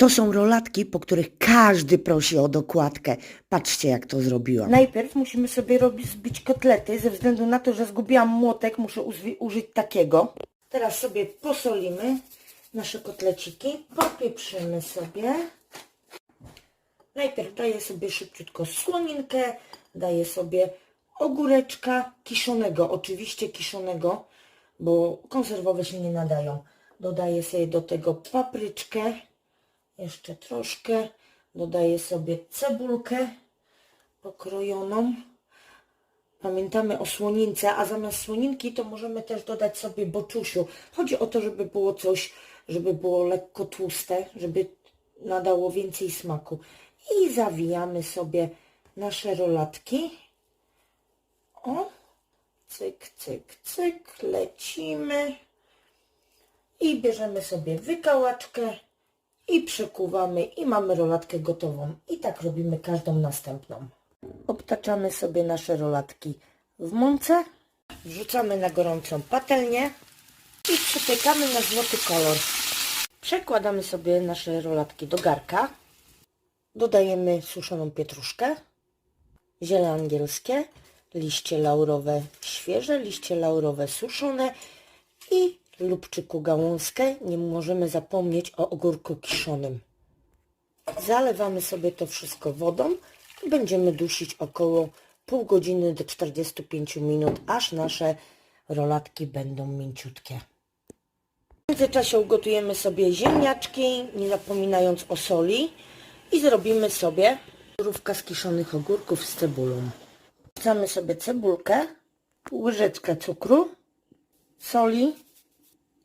To są rolatki, po których każdy prosi o dokładkę. Patrzcie, jak to zrobiłam. Najpierw musimy sobie robić zbić kotlety. Ze względu na to, że zgubiłam młotek, muszę użyć takiego. Teraz sobie posolimy nasze kotleciki. Popieprzymy sobie. Najpierw daję sobie szybciutko słoninkę, daję sobie ogóreczka kiszonego, oczywiście kiszonego, bo konserwowe się nie nadają. Dodaję sobie do tego papryczkę, jeszcze troszkę. Dodaję sobie cebulkę pokrojoną. Pamiętamy o słonince, a zamiast słoninki to możemy też dodać sobie boczusiu. Chodzi o to, żeby było coś, żeby było lekko tłuste, żeby nadało więcej smaku. I zawijamy sobie nasze rolatki. O, cyk, cyk, cyk, lecimy. I bierzemy sobie wykałaczkę i przekuwamy i mamy rolatkę gotową. I tak robimy każdą następną. Obtaczamy sobie nasze rolatki w mące, wrzucamy na gorącą patelnię i przypiekamy na złoty kolor. Przekładamy sobie nasze rolatki do garka. Dodajemy suszoną pietruszkę, ziele angielskie, liście laurowe świeże, liście laurowe suszone i lubczyku gałązkę. Nie możemy zapomnieć o ogórku kiszonym. Zalewamy sobie to wszystko wodą i będziemy dusić około pół godziny do 45 minut, aż nasze rolatki będą mięciutkie. W międzyczasie ugotujemy sobie ziemniaczki, nie zapominając o soli i zrobimy sobie surówka z kiszonych ogórków z cebulą. Wrzucamy sobie cebulkę, łyżeczkę cukru, soli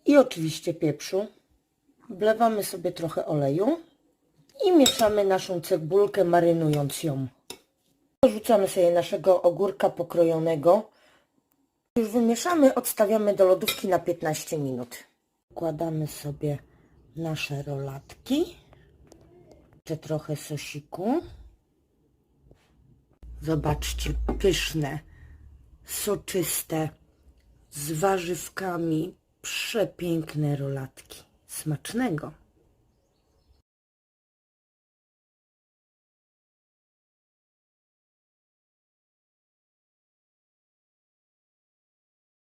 i oczywiście pieprzu. Wlewamy sobie trochę oleju i mieszamy naszą cebulkę, marynując ją. Dorzucamy sobie naszego ogórka pokrojonego. Już wymieszamy, odstawiamy do lodówki na 15 minut. Wkładamy sobie nasze rolatki. Jeszcze trochę sosiku. Zobaczcie, pyszne, soczyste, z warzywkami, przepiękne rolatki. Smacznego!